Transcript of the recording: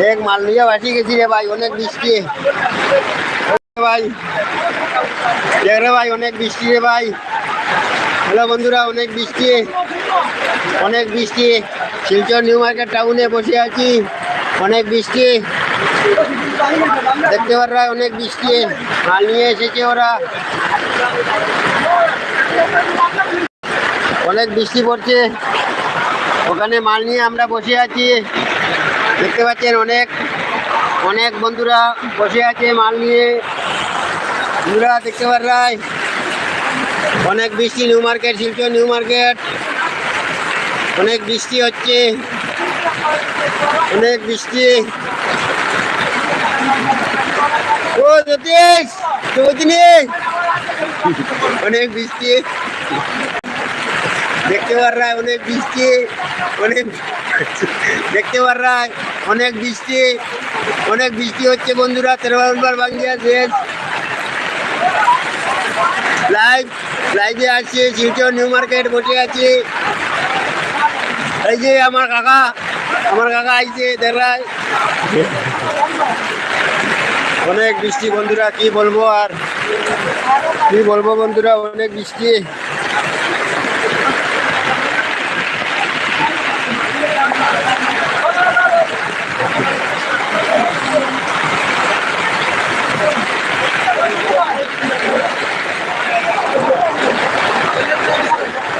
দেখ, মাল নিয়ে বাসি গেছি রে ভাই, অনেক বৃষ্টি। ভাই, দেখ রে ভাই, অনেক বৃষ্টি রে ভাই। হ্যালো বন্ধুরা, অনেক বৃষ্টি। অনেক বৃষ্টি। শিলচর নিউ মার্কেট টাউনে বসে আছি। অনেক বৃষ্টি। দেখতে পাররা অনেক বৃষ্টি। মাল নিয়ে এসেছে ওরা। অনেক বৃষ্টি পড়ছে। ওখানে মাল নিয়ে আমরা বসে আছি। দেখতে পাচ্ছেন অনেক অনেক বন্ধুরা বসে আছে, মাল নিয়ে। বন্ধুরা, দেখতে পাররাই অনেক বৃষ্টি new market Silchar new market অনেক বৃষ্টি হচ্ছে। অনেক বৃষ্টি। ও জ্যোতিষ অনেক বৃষ্টি। দেখতে পার রা অনেক বৃষ্টি, অনেক দেখতে পার অনেক বৃষ্টি অনেক বৃষ্টি হচ্ছে বন্ধুরা তেরোবার বাংলা দেশ লাইভ লাইভে আছি শিলচর নিউ মার্কেট বসে আছি। এই যে আমার কাকা আমার কাকা আইছে দেখায় অনেক বৃষ্টি বন্ধুরা, কি বলব আর? কি বলব বন্ধুরা, অনেক বৃষ্টি।